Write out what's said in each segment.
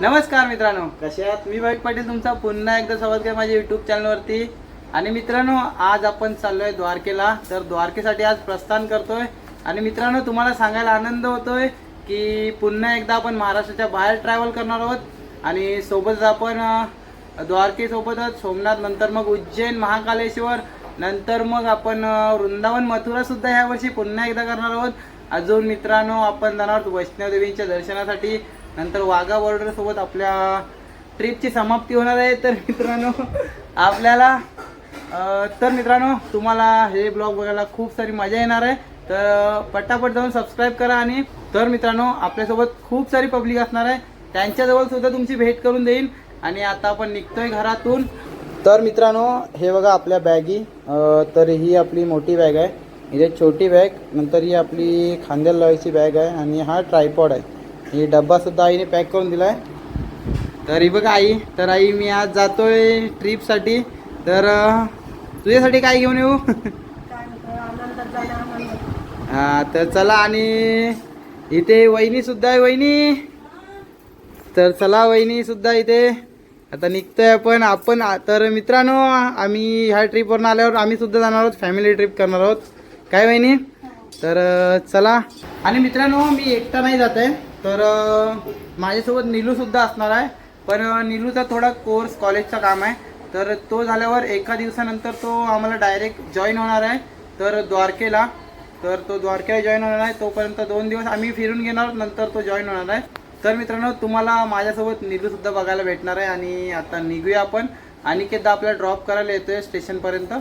नमस्कार मित्रांनो कसे आहात? मी वाईट पाटील तुमचा पुन्हा एकदा स्वागत आहे माझ्या युट्यूब चॅनलवरती आणि मित्रांनो आज आपण चाललोय द्वारकेला. तर द्वारकेसाठी आज प्रस्थान करतोय. आणि मित्रांनो तुम्हाला सांगायला आनंद होतोय की पुन्हा एकदा आपण महाराष्ट्राच्या बाहेर ट्रॅव्हल करणार आहोत. आणि सोबतच आपण द्वारकेसोबतच सोमनाथ नंतर मग उज्जैन महाकालेश्वर नंतर मग आपण वृंदावन मथुरा सुद्धा ह्या वर्षी पुन्हा एकदा करणार आहोत. अजून मित्रांनो आपण जाणार आहोत वैष्णवदेवींच्या दर्शनासाठी. नंतर वाघा बॉर्डर सोबत आपल्या ट्रिपची समाप्ती होणार आहे. तर मित्रांनो आपल्याला तर मित्रांनो तुम्हाला हे ब्लॉग बघायला खूप सारी मजा येणार आहे. तर पटापट जाऊन सबस्क्राईब करा आणि तर मित्रांनो आपल्यासोबत खूप सारी पब्लिक असणार आहे. त्यांच्याजवळ सुद्धा तुमची भेट करून देईन. आणि आता आपण निघतोय घरातून. तर मित्रांनो हे बघा आपल्या बॅगी तर ही आपली मोठी बॅग आहे. इथे छोटी बॅग नंतर ही आपली खांद्याला लावायची बॅग आहे. आणि हा ट्रायपॉड आहे. ही डब्बा सुद्धा आईने पॅक करून दिला आहे तर ही बघा आई तर आई मी आज जातोय ट्रिपसाठी तर तुझ्यासाठी काय घेऊन येऊ? हा तर चला आणि इथे वहिनी सुद्धा आहे वहिनी. तर चला वहिनी सुद्धा इथे. आता निघतोय आपण आपण तर मित्रांनो आम्ही ह्या ट्रीपवरून आल्यावर आम्ही सुद्धा जाणार आहोत फॅमिली ट्रिप करणार आहोत. काय वहिनी? तर चला. आणि मित्रांनो मी एकटा नाही जात आहे. तर माझ्यासोबत नीलूसुद्धा असणार आहे. पण नीलूचा थोडा कोर्स कॉलेजचा काम आहे. तर तो झाल्यावर एका दिवसानंतर तो आम्हाला डायरेक्ट जॉईन होणार आहे. तर द्वारकेला. तर तो द्वारकेला जॉईन होणार आहे. तोपर्यंत दोन दिवस आम्ही फिरून घेणार. नंतर तो जॉईन होणार आहे. तर मित्रांनो तुम्हाला माझ्यासोबत नीलूसुद्धा बघायला भेटणार आहे. आणि आता निघूया आपण. अनिकेतदा आपल्याला ड्रॉप करायला येतोय स्टेशनपर्यंत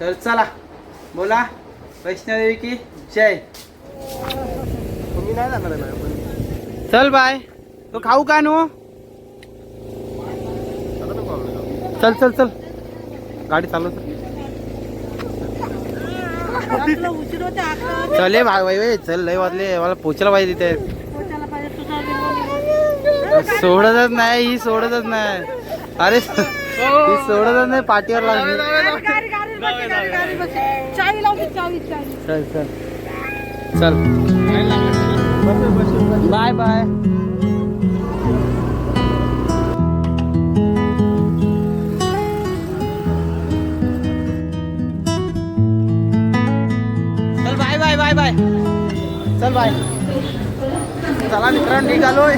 तर चला बोला. वैष्णवदेवी की जय. तुम्ही नाही जाणार आहे मॅडम. चल बाय. तो खाऊ का नो? चल चल चल. गाडी चालव चल. उशीर चल भाई चल लय वाजले. मला पोचायला पाहिजे तिथे. सोडतच नाही ही सोडतच नाही. अरे ही सोडतच नाही पाठीवर लागली चल. चल चल. Bye bye. चल बाय बाय बाय बाय. चल बाय. चला मित्रांनो निघालोय.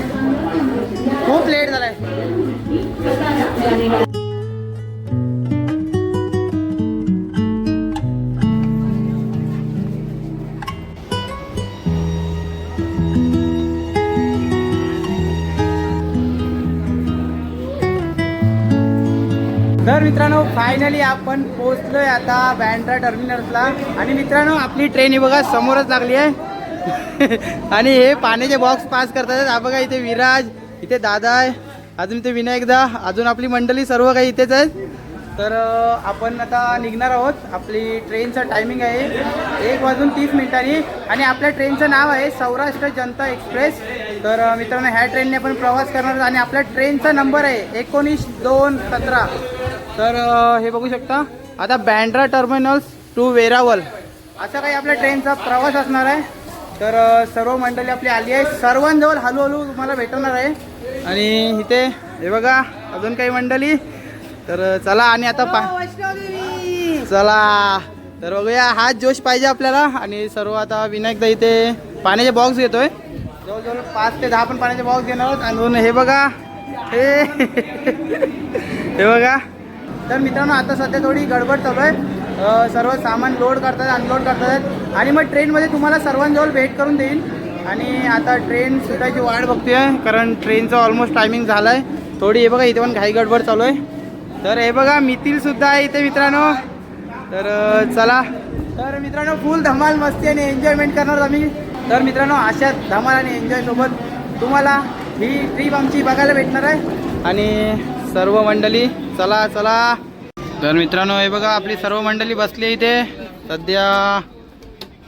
खूप लेट झालाय. फायनली आपण पोहोचलोय आता बँड्रा टर्मिनल्सला आणि मित्रांनो आपली ट्रेन ही बघा समोरच लागली आहे. आणि हे पाण्याचे बॉक्स पास करतात. हा बघा इथे विराज इथे दादा आहे. अजून इथे विनायकदा अजून आपली मंडळी सर्व काही इथेच आहेत. तर आपण आता निघणार आहोत. आपली ट्रेनचं टायमिंग आहे. एक वाजून तीस मिनिटांनी. आणि आपल्या ट्रेनचं नाव आहे सौराष्ट्र जनता एक्सप्रेस. तर मित्रांनो ह्या ट्रेनने आपण प्रवास करणार आणि आपल्या ट्रेनचा नंबर आहे एकोणीस दोन सतरा. तर हे बघू शकता. आता बँड्रा टर्मिनल्स टू वेरावल असा काही आपल्या ट्रेनचा प्रवास असणार आहे. तर सर्व मंडळी आपली आली आहे सर्वांजवळ हळूहळू तुम्हाला भेटणार आहे. आणि इथे हे बघा अजून काही मंडळी. तर चला आणि आता पा चला. तर बघूया हाच जोश पाहिजे आपल्याला. आणि सर्व आता विनायकदा इथे पाण्याचे बॉक्स घेतोय. जवळजवळ पाच ते दहा पण पाण्याचे बॉक्स घेणार आहोत. आणि हे बघा. हे बघा. तर मित्रांनो आता सध्या थोडी गडबड चालू आहे. सर्व सामान लोड करतात अनलोड करतात. आणि मग ट्रेनमध्ये तुम्हाला सर्वांजवळ भेट करून देईन. आणि आता ट्रेन सुटायची वाट बघते कारण ट्रेनचं ऑलमोस्ट टायमिंग झालं आहे थोडी हे बघा इथे पण घाई गडबड चालू आहे. तर हे बघा मितील सुद्धा आहे इथे मित्रांनो. तर चला. तर मित्रांनो फुल धमाल मस्ती आणि एन्जॉयमेंट करणार आम्ही. तर मित्रांनो अशा धमाल आणि एन्जॉय सोबत तुम्हाला ही ट्रीप आमची बघायला भेटणार आहे. आणि सर्व मंडळी चला चला. तर मित्रांनो हे बघा आपली सर्व मंडळी बसली इथे. सध्या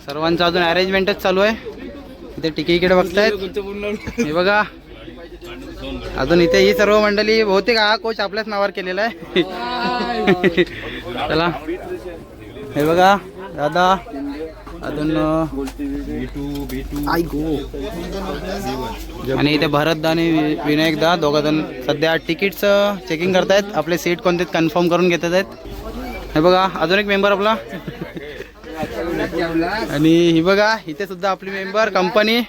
सर्वांचं अजून अरेंजमेंटच चालू आहे. इथे तिकीट बघतायत. हे बघा. अजून इथे ही सर्व मंडळी बहुतेक हा कोच आपल्याच नावावर केलेला आहे. चला. हे बघा दादा. अजून गो. आणि इथे भरतदा आणि विनायकदा दोघं जण सध्या तिकीटचं चेकिंग करतायत. आपले सीट कोणते कन्फर्म करून घेतात आहेत. हे बघा अजून एक मेंबर आपला. आणि ही बघा इथे सुद्धा आपली मेंबर कंपनी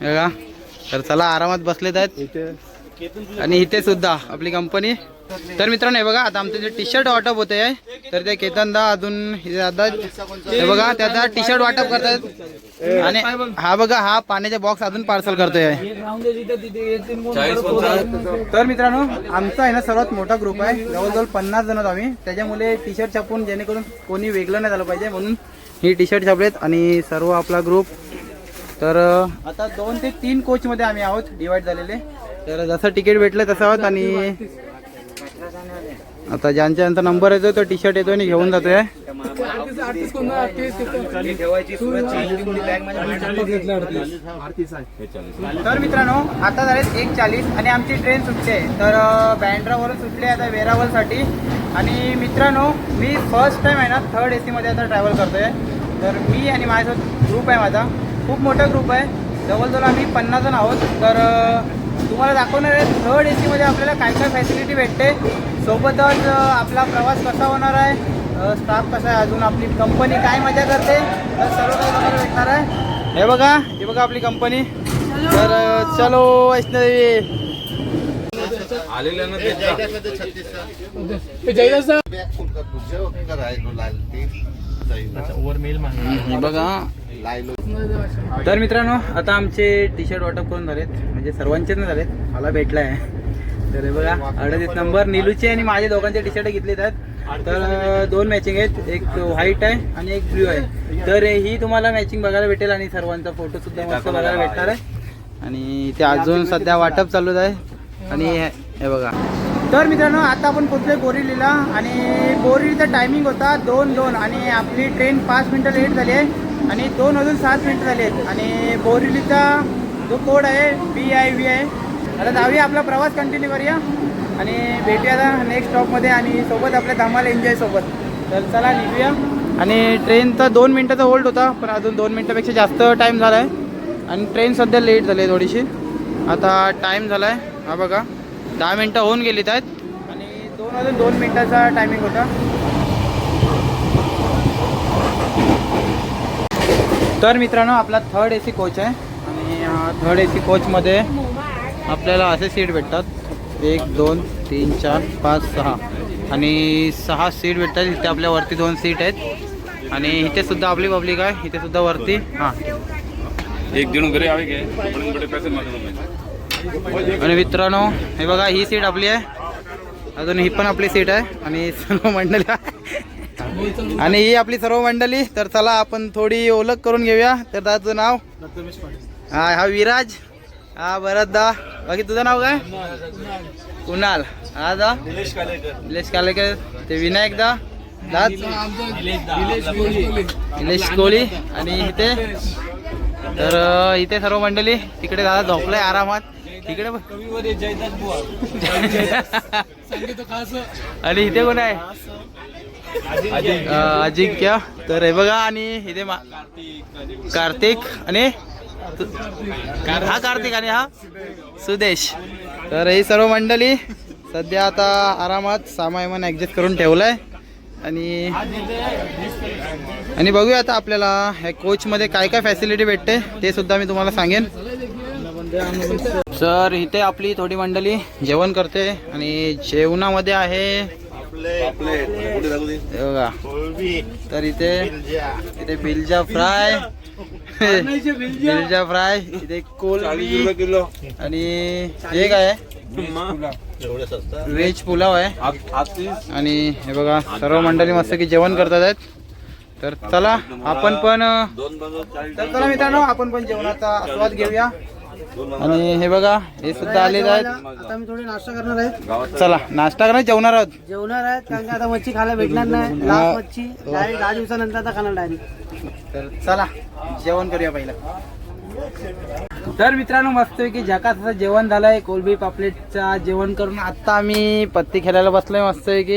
बघा तर चला आरामात बसलेत आहेत. आणि इथे सुद्धा आपली कंपनी तर मित्रांनो हे बघा आता आमचं जे टी शर्ट वाटप होते आहे तर ते केतनदा अजून हे हे बघा त्याचा टी शर्ट वाटप करतात आणि हा बघा हा पाण्याचा बॉक्स अजून पार्सल करतोय. आहे. तर मित्रांनो आमचा आहे ना सर्वात मोठा ग्रुप आहे. जवळजवळ पन्नास जण आहोत आम्ही. त्याच्यामुळे टी शर्ट छापून जेणेकरून कोणी वेगळं नाही झालं पाहिजे म्हणून ही टी शर्ट छापलेत आणि सर्व आपला ग्रुप तर आता दोन ते तीन कोचमध्ये आम्ही आहोत. डिवाइड झालेले. तर जसं तिकीट भेटलं तसं आहोत आणि आता ज्यांच्या ज्यांचा नंबर येतो तो टी शर्ट येतो आणि घेऊन जातोय. तर मित्रांनो आता झालेत एक चाळीस आणि आमची ट्रेन सुटते तर बँड्रावरून सुटले आता वेरावलसाठी. आणि मित्रांनो मी फर्स्ट टाइम आहे ना थर्ड ए सीमध्ये आता ट्रॅव्हल करतोय. तर मी आणि माझ्यासोबत ग्रुप आहे माझा. खूप मोठा ग्रुप आहे. जवळजवळ आम्ही पन्नास जण आहोत. तर तुम्हाला दाखवणार आहे थर्ड ए सीमध्ये आपल्याला काय काय फॅसिलिटी भेटते. सोबतच आपला प्रवास कसा होणार आहे स्टाफ कसा आहे अजून आपली कंपनी काय मजा करते तर सर्व काही बघायला भेटणार आहे. हे बघा हे बघा आपली कंपनी तर चलो वैष्णवी. हे बघा. तर मित्रांनो आता आमचे टी शर्ट वाटप करून झालेत. म्हणजे सर्वांचेच ना झालेत. मला भेटला आहे तर बघा अडतीस नंबर निलूचे आणि माझे दोघांचे टी शर्ट घेतलेत. आहेत तर दोन मॅचिंग आहेत. एक व्हाईट आहे आणि एक ब्ल्यू आहे. तर ही तुम्हाला मॅचिंग बघायला भेटेल आणि सर्वांचा फोटो सुद्धा मस्त बघायला भेटणार आहे. आणि ते अजून सध्या वाटप चालूच आहे. आणि हे बघा. तर मित्रांनो आता आपण पोहोचलोय बोरिवलीला. आणि बोरिवलीचा टायमिंग होता दोन दोन. आणि आपली ट्रेन पाच मिनटं लेट झाली आहे. आणि दोन वाजून सात मिनटं झाली आहेत. आणि बोरिवलीचा जो कोड आहे बी आय व्ही आहे. आता जाऊया आपला प्रवास कंटिन्यू करूया. आणि भेटूया आता नेक्स्ट स्टॉपमध्ये आणि सोबत आपल्या धामाला एन्जॉय सोबत. तर चला निघूया. आणि ट्रेन तर दोन मिनटाचा होल्ड होता पण अजून दोन मिनटापेक्षा जास्त टाईम झाला आहे आणि ट्रेन सध्या लेट झाली आहे थोडीशी. आता टाईम झाला आहे हा बघा दहा मिनटं होऊन गेलीत आहेत. आणि दोन अजून दोन मिनटाचा टायमिंग होता. तर मित्रांनो आपला थर्ड ए सी कोच आहे. आणि थर्ड ए सी कोचमध्ये आपल्याला असे सीट भेटतात. एक दोन तीन चार पाच सहा. आणि सहा सीट भेटतात. इथे आपल्या वरती दोन सीट आहेत. आणि इथे सुद्धा आपली पब्लिक आहे. इथे सुद्धा वरती. हां. एक दिन घरी आणि मित्रांनो हे बघा ही सीट आपली आहे. अजून ही पण आपली सीट आहे. आणि सर्व मंडळी आणि ही आपली सर्व मंडळी तर चला आपण थोडी ओळख करून घेऊया. तर दादाचं नाव? हा हा विराज. हा भरतदा बाकी तुझं नाव काय? कुणाल. हा दा? निलेश कालेकर. ते विनायक दा. दाद निलेश कोळी आणि इथे? तर इथे सर्व मंडळी तिकडे दादा झोपलाय आरामात. तिकडे. आणि इथे कोण आहे? अजिंक्य तर हे बघा आणि इथे कार्तिक आणि हा कार्तिक आणि हा सुदेश. तर ही सर्व मंडळी सध्या आता आरामात सामान ऍडजस्ट करून ठेवलाय. आणि आणि बघूया आता आपल्याला ह्या कोचमध्ये काय काय फॅसिलिटी भेटते ते सुद्धा मी तुम्हाला सांगेन. सर इथे आपली थोडी मंडळी जेवण करते आणि जेवणामध्ये आहे बघा तर इथे इथे बिलजा फ्राय. बिलजा फ्राय इथे कोलबी किलो. आणि हे काय व्हेज पुलाव आहे. आणि हे बघा सर्व मंडळी मस्त की जेवण करतात आहेत. तर चला आपण पण तर चला मित्रांनो आपण पण जेवणाचा आस्वाद घेऊया. आणि हे बघा हे सुद्धा आलेले आहेत. आता मी थोडी नाश्ता करणार आहे चला नाश्ता करा जेवणार आहोत. जेवणार आहेत कारण की आता मच्छी खायला भेटणार नाही. लास्ट मच्छी डायरेक्ट दहा दिवसानंतर आता खाणार डायरेक्ट. तर चला जेवण करूया पहिलं. तर मित्रांनो मस्तपैकी झकास असं जेवण झालंय. कोलबी पापलेटचा जेवण करून आता आम्ही पत्ती खेळायला बसलोय मस्तपैकी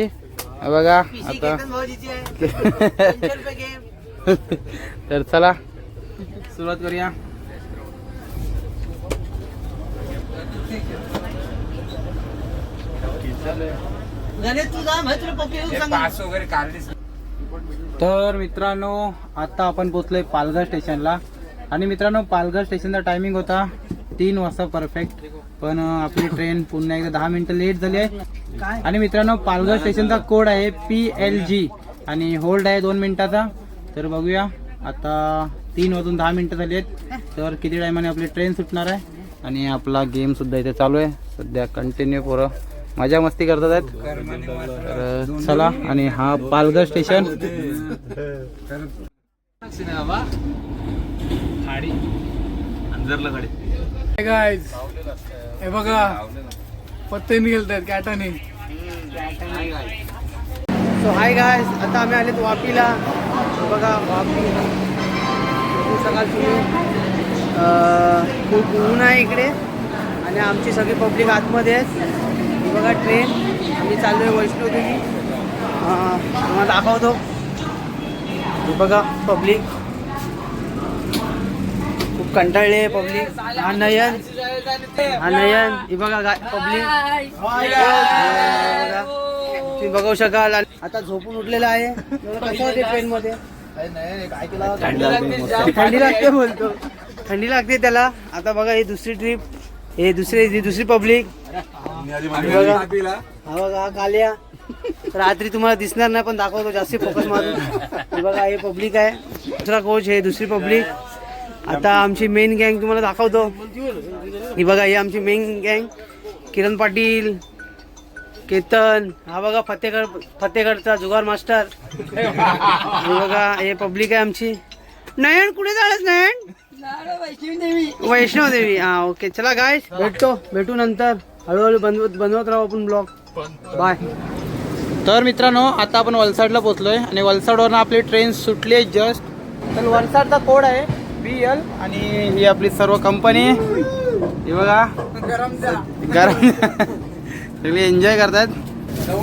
हे बघा आता तर चला सुरुवात करूया. तर मित्रांनो आता आपण पोचलोय पालघर स्टेशनला. आणि मित्रांनो पालघर स्टेशनचा टायमिंग होता तीन वाजता परफेक्ट पण आपली ट्रेन पुन्हा एकदा दहा मिनिटं लेट झाली आहे. आणि मित्रांनो पालघर स्टेशनचा कोड आहे पी एल जी आणि होल्ड आहे दोन मिनिटाचा. तर बघूया आता तीन वाजून दहा मिनिटं झाली आहेत. तर किती टायमाने आपली ट्रेन सुटणार आहे? आणि आपला गेम सुद्धा इथे चालू आहे. सध्या कंटिन्यू पोरं. मजा मस्ती करतात आहेत. तर चला आणि हा पालघर स्टेशन. हे बघा. पत्ते निघेलतात कॅटाने सो हाय गायस आता आम्ही आलेत वापीला. बघा वापी. खूप सकाळ सुरू खूप ऊन आहे इकडे. आणि आमची सगळी पब्लिक आतमध्ये आहेत. ही बघा ट्रेन आम्ही चाललो आहे वैष्णोदेवी तुम्हाला दाखवतो. ही बघा पब्लिक खूप कंटाळले पब्लिक हा नयन. हा नयन. ही बघा गाय पब्लिक तुम्ही बघू शकाल. आता झोपून उठलेला आहे. कसं वाटते ट्रेन मध्ये? थंडी लागते बोलतो थंडी लागते त्याला. आता बघा ही दुसरी ट्रिप हे दुसरी दुसरी पब्लिक हा बघा. हा कालिया. रात्री तुम्हाला दिसणार नाही पण दाखवतो जास्त फोकस मारून. हे बघा हे पब्लिक आहे. दुसरा कोच हे दुसरी पब्लिक आता आमची मेन गँग तुम्हाला दाखवतो. ही बघा ही आमची मेन गँग किरण पाटील केतन. हा बघा फतेगड फतेगडचा जुगार मास्टर हे बघा हे पब्लिक आहे आमची. नयन कुठे झालंस नयन? वैष्णव देवी हा ओके चला गाय भेटतो भेटू नंतर. हळूहळू बनवत बनवत राहू आपण ब्लॉग बाय तर मित्रांनो आता आपण वलसाडला पोहोचलोय आणि वलसाडवरून आपली ट्रेन सुटली आहे जस्ट तर वलसाडचा कोड आहे बी एल आणि ही आपली सर्व कंपनी हे बघा. गरम सगळे एन्जॉय करतात.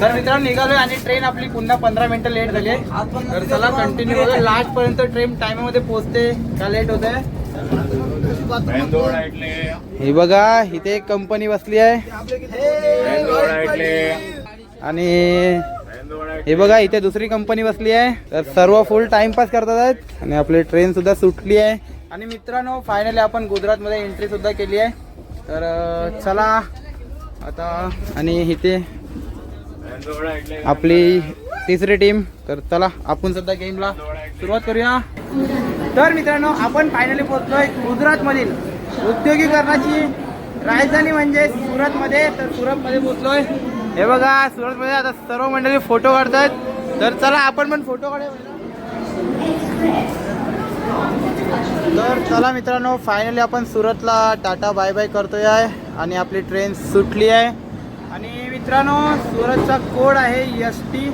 तर मित्रांनो निघालोय आणि ट्रेन आपली पुन्हा पंधरा मिनिटं लेट झाली आहे तर चला कंटिन्यू लास्ट पर्यंत ट्रेन टाइममध्ये पोहोचते का लेट होत आहे हे बघा इथे एक कंपनी बसली आहे. आणि हे बघा इथे दुसरी कंपनी बसली आहे. तर सर्व फुल टाइमपास करतात आहेत. आणि आपली ट्रेन सुद्धा सुटली आहे. आणि मित्रांनो फायनली आपण गुजरातमध्ये एंट्री सुद्धा केली आहे. तर चला. आता आणि इथे आपली तिसरी टीम तर चला आपण सुद्धा गेमला सुरुवात करूया. तर मित्रांनो आपण फायनली पोहोचलोय गुजरातमधील. उद्योगीकरणाची राजधानी म्हणजे सुरतमध्ये. तर सुरतमध्ये पोहोचलोय. हे बघा सुरतमध्ये आता सर्व मंडळी फोटो काढतात तर चला आपण पण फोटो काढूया. तर चला मित्रांनो फायनली आपण सुरतला टाटा बाय बाय करतोय आहे. आणि आपली ट्रेन सुटली आहे. आणि मित्रांनो सुरतचा कोड आहे एस टी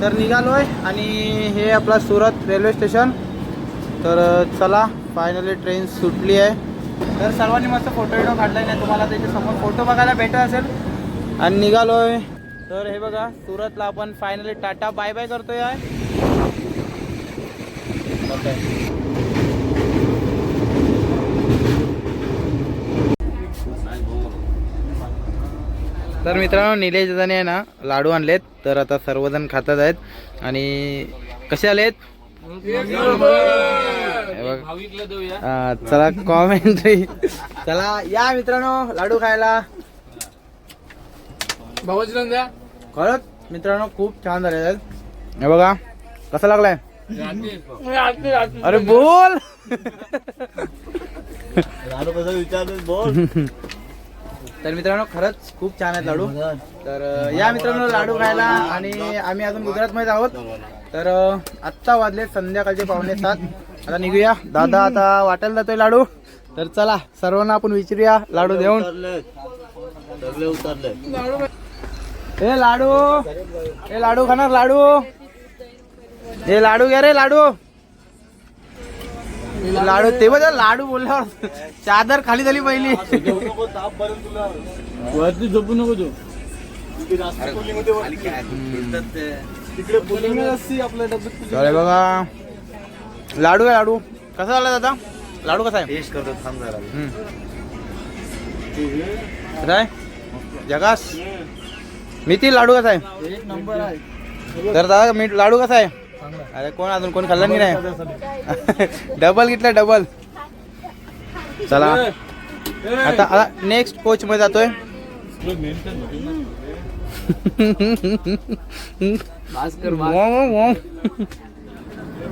तर निघालो आहे आणि हे आपला सुरत रेल्वे स्टेशन. तर चला फायनली ट्रेन सुटली आहे. तर सर्वांनी मस्त फोटो विटो काढला नाही तुम्हाला त्याच्यासमोर फोटो बघायला भेटत असेल. आणि निघालो आहे तर हे बघा सुरतला आपण फायनली टाटा बाय बाय करतोय आहे तर मित्रांनो निलेश दादाने आहे ना लाडू आणलेत. तर आता सर्वजण खातात आहेत. आणि कसे आलेत? चला कॉमेंट्री चला या मित्रांनो लाडू खायला. खरंच मित्रांनो खूप छान झाले आहेत हे बघा कसा लागलाय? अरे बोल. तर मित्रांनो खरंच खूप छान आहेत लाडू. तर या मित्रांनो लाडू खायला आणि आम्ही अजून गुजरातमध्ये आहोत. तर आत्ता वाजले संध्याकाळचे पावणे सात. आता निघूया. दादा आता वाटायला जातोय लाडू. तर चला सर्वांना आपण विचारूया लाडू देऊन. हे लाडू. हे लाडू खाणार लाडू. हे लाडू घ्या रे लाडू. लाडू ते बघ लाडू बोलल्यावर चादर खाली झाली पहिली. वरती झोपू नको तू. बघा. लाडू आहे लाडू. कसा झाला दादा? लाडू कसा आहे. कसा आहे? जगास. मिती लाडू कसा आहे? एक नंबर आहे. तर दादा मीठ लाडू कसा आहे? अरे कोण? अजून कोण खाल्ला नाही नाही डबल घेतला डबल चला. आता नेक्स्ट कोच मध्ये जातोय.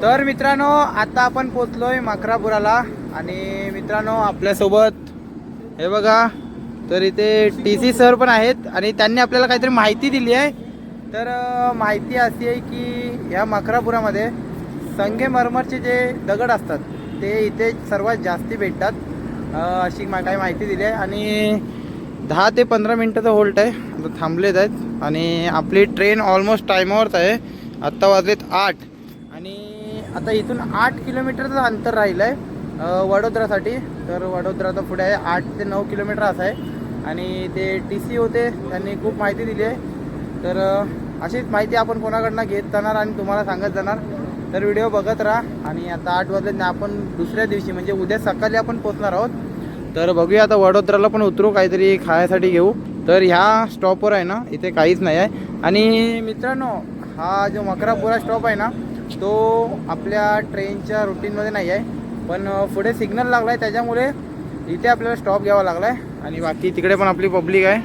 तर मित्रांनो आता आपण पोचलोय मकरापुराला आणि मित्रांनो आपल्यासोबत हे बघा तर इथे टी सी सर पण आहेत आणि त्यांनी आपल्याला काहीतरी माहिती दिली आहे. तर माहिती अशी आहे की या मकरापुरामध्ये संगेमरमरचे जे दगड असतात ते इथे सर्वात जास्ती भेटतात. अशी मा काही माहिती दिली आहे. आणि दहा ते पंधरा मिनटाचं होल्ट आहे. आता थांबलेत आहेत. आणि आपली ट्रेन ऑलमोस्ट टायमावरच आहे. आत्ता वाजलेत आठ. आणि आता इथून आठ किलोमीटरचं अंतर राहिलं आहे वडोदरासाठी. तर वडोदराचा पुढे आहे. आठ ते नऊ किलोमीटर असं आहे. आणि ते टी सी होते. त्यांनी खूप माहिती दिली आहे. तर अशीच माहिती आपण कोणाकडनं घेत जाणार आणि तुम्हाला सांगत जाणार. तर व्हिडिओ बघत राहा आणि आता आठ वाजले आपण दुसऱ्या दिवशी म्हणजे उद्या सकाळी आपण पोचणार आहोत. तर बघूया आता वडोदराला पण उतरू काहीतरी खायसाठी घेऊ. तर ह्या स्टॉपवर आहे ना इथे काहीच नाही आहे. आणि मित्रांनो हा जो मकरापुरा स्टॉप आहे ना तो आपल्या ट्रेनच्या रुटीनमध्ये नाही आहे. पण पुढे सिग्नल लागला आहे त्याच्यामुळे इथे आपल्याला स्टॉप घ्यावा लागला आहे आणि बाकी तिकडे पण आपली पब्लिक आहे.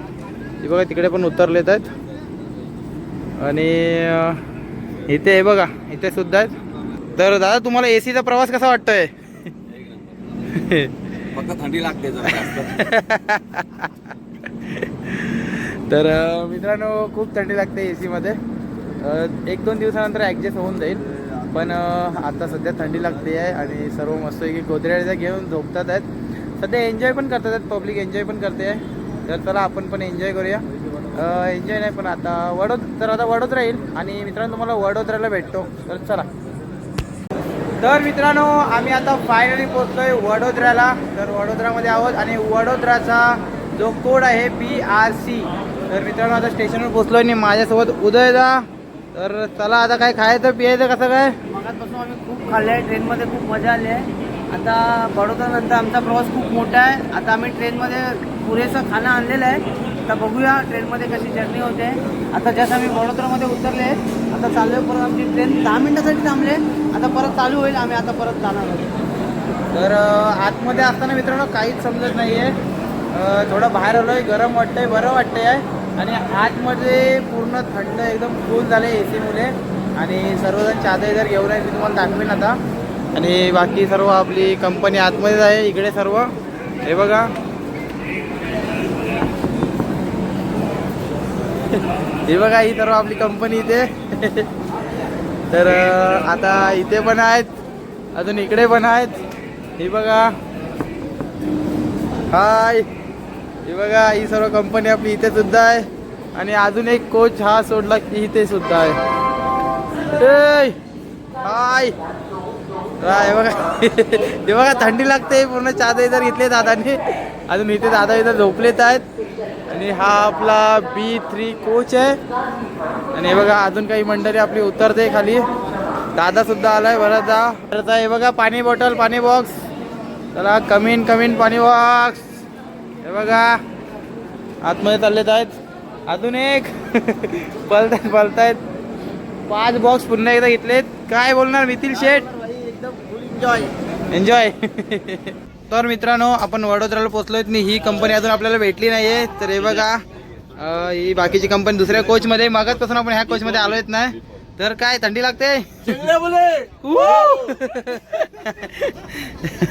ती बघा तिकडे पण उतरलेत आहेत. आणि इथे हे बघा इथे सुद्धा आहेत. तर दादा तुम्हाला ए सीचा प्रवास कसा वाटतोय? फक्त थंडी लागते तर मित्रांनो खूप थंडी लागते ए सीमध्ये एक दोन दिवसानंतर ॲडजस्ट होऊन जाईल. पण आता सध्या थंडी लागते आहे आणि सर्व मस्त की गोदरेच्या घेऊन झोपतात आहेत. सध्या एन्जॉय पण करतात आहेत पब्लिक एन्जॉय पण करते आहे. तर चला आपण पण एन्जॉय करूया. एन्जॉय नाही पण आता वडोद तर आता वडोदरा येईल आणि मित्रांनो तुम्हाला वडोदराला भेटतो. तर चला. तर मित्रांनो आम्ही आता फायनली पोहोचलोय वडोदऱ्याला. तर वडोदरामध्ये आहोत आणि वडोदराचा जो कोड आहे बी आर सी तर मित्रांनो आता स्टेशनवर पोहोचलोय आणि माझ्यासोबत उदयदा. तर चला आता काय खायचं पियायचं कसं काय? मगातपासून आम्ही खूप खाल्ले आहे ट्रेनमध्ये खूप मजा आली आहे आता बडोद्यानंतर आमचा प्रवास खूप मोठा आहे. आता आम्ही ट्रेनमध्ये पुरेसं खाणं आणलेलं आहे. आता बघूया ट्रेनमध्ये कशी जर्नी होते. आता जस्ट आम्ही बडोदरामध्ये उतरले. आता चालू आहे परत आमची ट्रेन दहा मिनिटासाठी थांबले. आता परत चालू होईल. आम्ही आता परत जाणार आहोत. तर आतमध्ये असताना मित्रांनो काहीच समजत नाही आहे थोडं बाहेर आलोय. गरम वाटतंय बरं वाटतंय. आहे आणि आतमध्ये पूर्ण थंड एकदम कूल झालं ए सीमुळे आणि सर्वजण चादर जर घेऊन आहे मी तुम्हाला दाखवेन आता. आणि बाकी सर्व आपली कंपनी आतमध्येच आहे. इकडे सर्व. हे बघा. हे बघा ही तर आपली कंपनी इथे. तर आता इथे पण आहेत. अजून इकडे पण आहेत. हे बघा. हाय. हे बघा ही सर्व कंपनी आपली इथे सुद्धा आहे. आणि अजून एक कोच हा सोडला की इथे सुद्धा आहे. हाय. हे बघा. हे बघा थंडी लागते. पूर्ण चादर इतर घेतले दादाने. अजून इथे दादा इथं झोपलेत आहेत. आणि हा आपला बी थ्री कोच आहे. आणि हे बघा अजून काही मंडळी आपली उतरते खाली. दादा सुद्धा आलाय बराचदा बराचदा हे बघा पाणी बॉटल पाणी बॉक्स चला कमीन कमीन पाणी बॉक्स हे बघा आतमध्ये चाललेत आहेत. अजून एक. पलतायत पलतायत पाच बॉक्स पुन्हा एकदा घेतलेत. काय बोलणार मिथिल शेठ? एन्जॉय एन्जॉय तर मित्रांनो आपण वडोदराला पोहोचलोय. आणि ही कंपनी अजून आपल्याला भेटली नाहीये. तर हे बघा ही बाकीची कंपनी दुसऱ्या कोचमध्ये मागतपासून आपण ह्या कोचमध्ये आलोयत नाही तर काय थंडी लागते!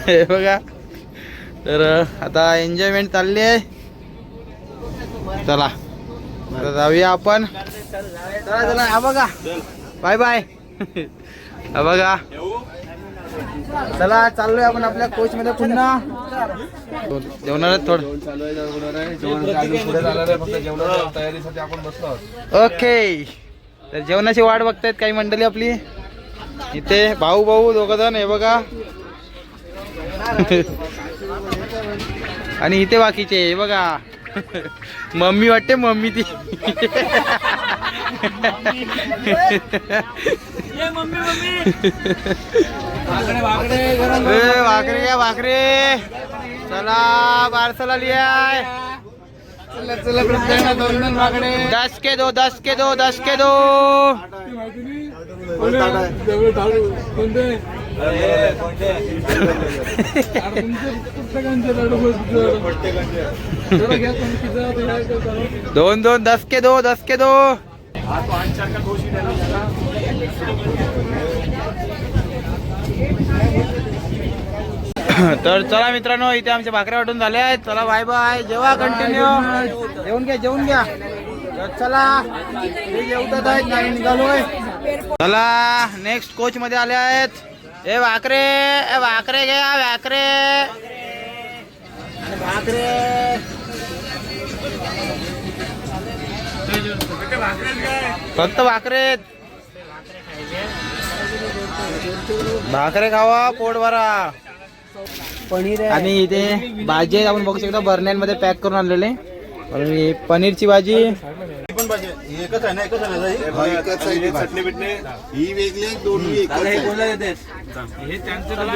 हे बघा. तर आता एन्जॉयमेंट चालली आहे. चला. आता जाऊया आपण. चला चला हा बघा. बाय बाय हा बघा. चला चाललोय आपण आपल्या कोच मध्ये पुन्हा. जेवणार थोडं. ओके. तर जेवणाची वाट बघतायत काही मंडळी आपली. इथे भाऊ भाऊ दोघ जण हे बघा. आणि इथे बाकीचे हे बघा. मम्मी वाटते मम्मी ती. मम्मी. भाकरी घ्या भाकरी चला बारसाला लिहाय. दस के दो दस के दो दस के दो. दोन दोन दस के दो दस के दो. तर चला मित्रांनो इथे आमच्या भाकऱ्या वाटून झाल्या आहेत. चला बाय बाय जेवा कंटिन्यू जेवून घ्या जेवून घ्या. चला जेवतात आहेत निघालोय. चला नेक्स्ट कोच मध्ये आले आहेत. ए भाकरे ए भाकरे घ्या भाकरे. भाकरे. फक्त भाकरे. भाकरे खावा पोट भरा पनीर आणि इथे भाजी आपण बघू शकतो बर्ण्यांमध्ये पॅक करून आणलेले. आणि पनीरची भाजी. एकच आहे ना एकच आहे ना एकच आहे चटणी बिटणी? ही वेगळी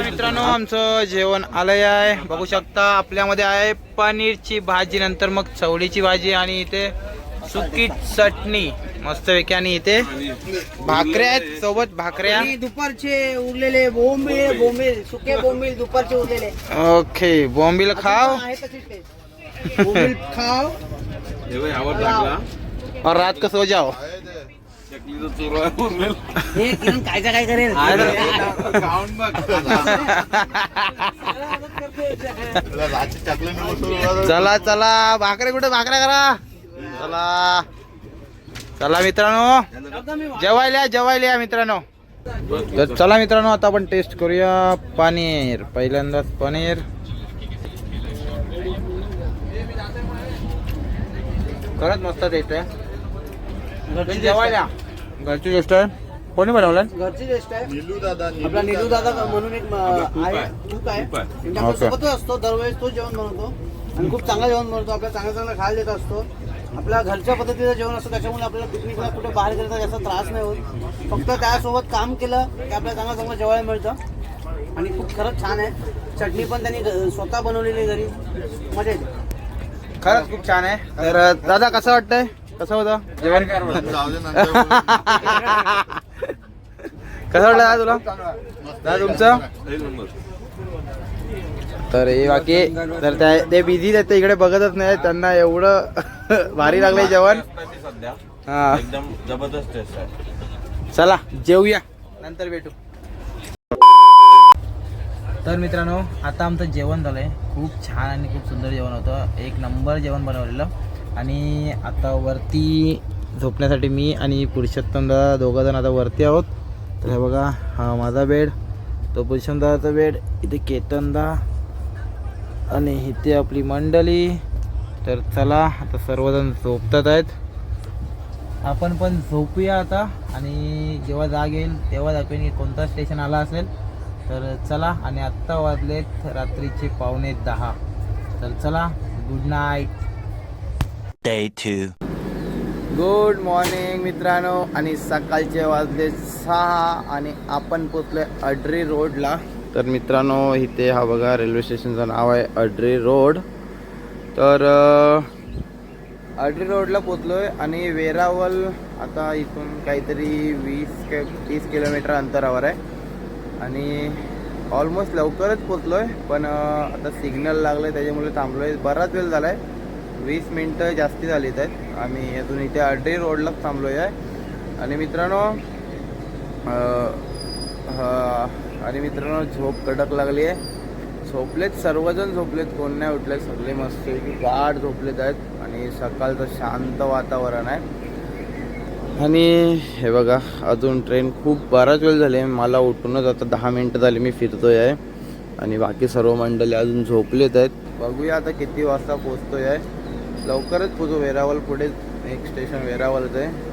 मित्रांनो आमचं जेवण आलंय आहे. बघू शकता आपल्यामध्ये आहे पनीरची भाजी नंतर मग चवळीची भाजी आणि इथे सुकी चटणी. मस्त पैकी आणि इथे भाकऱ्या आहेत सोबत भाकऱ्या. दुपारचे उरलेले बोंबील बोंबील सुके बोंबील दुपारचे उरलेले. ओके बॉम्बिल खाव. बोंबील खाव. और रात को सो जाओ. कायचा काय करेल? चला चला भाकरे कुठे? भाकऱ्या करा. चला. चला मित्रांनो. जेवायला या, जेवायला या मित्रांनो. तर चला मित्रांनो आता आपण टेस्ट करूया पनीर. पहिल्यांदाच पनीर. खरंच मस्त टेस्ट आहे. जेवायला या. घरची गोष्ट आहे. कोणी बनवलं घरची टेस्ट आहे. निलू दादा आपला निलू दादा. म्हणून एक आहे. कुक. सोबतच असतो. दरवेळेस तो जेवण बनवतो. आणि खूप चांगलं जेवण बनवतो. आपल्याला चांगलं चांगलं खायला देत असतो. आपल्या घरच्या पद्धतीचं जेवण असतं त्याच्यामुळे आपल्याला पिकनिकला कुठे बाहेर गेलं तर जास्त त्रास नाही होत. फक्त त्यासोबत काम केलं की आपल्याला चांगलं चांगलं जेवायला मिळतं. आणि खूप खरंच छान आहे. चटणी पण त्यांनी घ- स्वतः बनवलेली आहे घरी. मजा येते खरंच खूप छान आहे. तर दादा कसं वाटतंय? कसं होतं? जेवण? जाऊ दे नंतर बोलू. कसं वाटलं दादा तुला? दादा तुमचं? तर हे बाकी तर त्या ते बिझी आहेत ते इकडे बघतच नाही त्यांना एवढं भारी लागलंय जेवण. हा. एकदम जबरदस्त टेस्ट आहे चला जेवूया नंतर भेटू. तर मित्रांनो आता आमचं जेवण झालंय. खूप छान आणि खूप सुंदर जेवण होतं. एक नंबर जेवण बनवलेलं. आणि आता वरती झोपण्यासाठी मी आणि पुरुषोत्तम दादा दोघं जण आता वरती आहोत. तर हे बघा हा माझा बेड तो पुरुषोत्तम दादाचा बेड इथे केतनदा आणि इथे आपली मंडळी. तर चला आता सर्वजण झोपतात आहेत. आपण पण झोपूया आता. आणि जेव्हा जाग येईल तेव्हा दाखवेन की कोणता स्टेशन आला असेल. तर चला आणि आत्ता वाजलेत रात्रीचे पावणे दहा. तर चला good night day two good morning मित्रांनो. आणि सकाळचे वाजले सहा आणि आपण पोचलोय अड्री रोडला. तर मित्रांनो इथे हा बघा रेल्वे स्टेशनचं नाव आहे अड्री रोड. तर अड्री रोडला पोचलो आहे आणि वेरावल आता इथून काहीतरी वीस के तीस किलोमीटर अंतरावर आहे. आणि ऑलमोस्ट लवकरच पोचलो आहे पण आता सिग्नल लागलं आहे त्याच्यामुळे थांबलो आहे बराच वेळ झाला आहे वीस मिनटं जास्ती झालीत आहेत. आम्ही अजून इथे अड्री रोडलाच थांबलो आहे. आणि मित्रांनो आणि मित्रांनो झोप कडक लागली आहे. झोपलेत सर्वजण झोपलेत. कोण नाही उठले सगळे मस्त गाढ झोपलेत आहेत. आणि सकाळचं शांत वातावरण आहे. आणि हे बघा अजून ट्रेन खूप बराच वेळ झाले मला उठूनच आता दहा मिनटं झाली मी फिरतोय आहे. आणि बाकी सर्व मंडळी अजून झोपलेत आहेत. बघूया आता किती वाजता पोचतोय आहे. लवकरच पोचू वेरावल पुढे एक स्टेशन वेरावलचं आहे.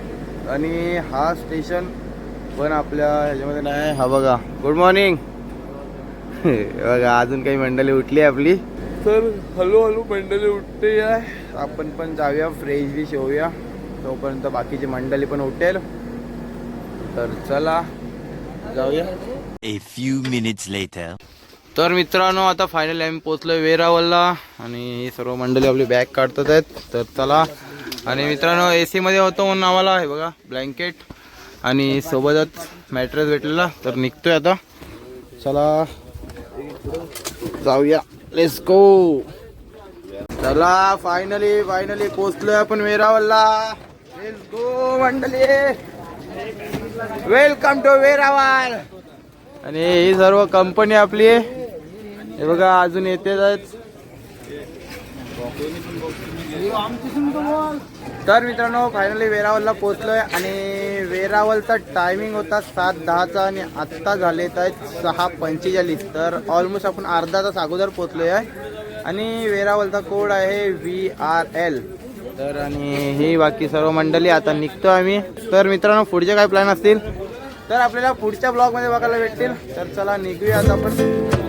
आणि हा स्टेशन पण आपल्या ह्याच्यामध्ये नाही. हा बघा. गुड मॉर्निंग बघा अजून काही मंडळी उठली आपली? तर हळूहळू मंडळी उठते आहे आपण पण जाऊया फ्रेश बिश होऊया तोपर्यंत बाकीची मंडळी पण उठेल. तर चला जाऊया. A few minutes later. तर मित्रांनो आता फायनली आम्ही पोचलोय वेरावलला आणि ही सर्व मंडळी आपली बॅग काढतात आहेत. तर चला. आणि मित्रांनो ए मध्ये होतो म्हणून आम्हाला आहे बघा ब्लँकेट आणि सोबतच मॅट्रेस भेटलेला तर निघतोय आता. चला. जाऊया. लेट्स गो चला फायनली फायनली पोचलोय आपण वेरावलला लेट्स गो मंडली वेलकम टू वेरावल आणि ही सर्व कंपनी आपली हे बघा अजून येतेच आहेत. तर मित्रांनो फायनली वेरावलला पोहोचलोय आणि वेरावलचा टायमिंग होता सात दहाचा आणि आत्ता झालेत आहेत सहा पंचेचाळीस. तर ऑलमोस्ट आपण अर्धा तास अगोदर पोहोचलोय. आहे आणि वेरावलचा कोड आहे व्ही आर एल तर आणि ही बाकी सर्व मंडळी आता निघतो आम्ही. तर मित्रांनो पुढचे काय प्लॅन असतील? तर आपल्याला पुढच्या ब्लॉगमध्ये बघायला भेटतील. तर चला निघूया आता आपण.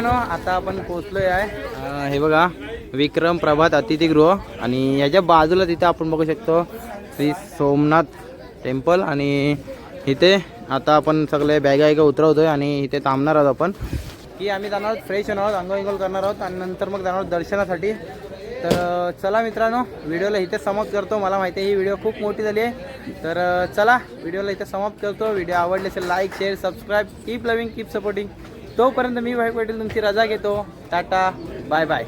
मित्रांनो आता आपण पोहोचलोय आहे. हे बघा विक्रम प्रभात अतिथीगृह. आणि याच्या बाजूला तिथे आपण बघू शकतो श्री सोमनाथ टेम्पल. आणि इथे आता आपण सगळे बॅगा वॅगा उतरवतोय आणि इथे थांबणार आहोत आपण. की आम्ही जाणार आहोत फ्रेश होणार आहोत आंघोळ करणार आहोत. आणि नंतर मग जाणार आहोत दर्शनासाठी. तर चला मित्रांनो व्हिडिओला इथे समाप्त करतो. मला माहिती आहे ही व्हिडिओ खूप मोठी झाली आहे. तर चला व्हिडिओला इथे समाप्त करतो. व्हिडिओ आवडले असेल like share subscribe keep loving keep supporting तोपर्यंत मी भाई पाटील तुमची रजा घेतो. Tata bye bye.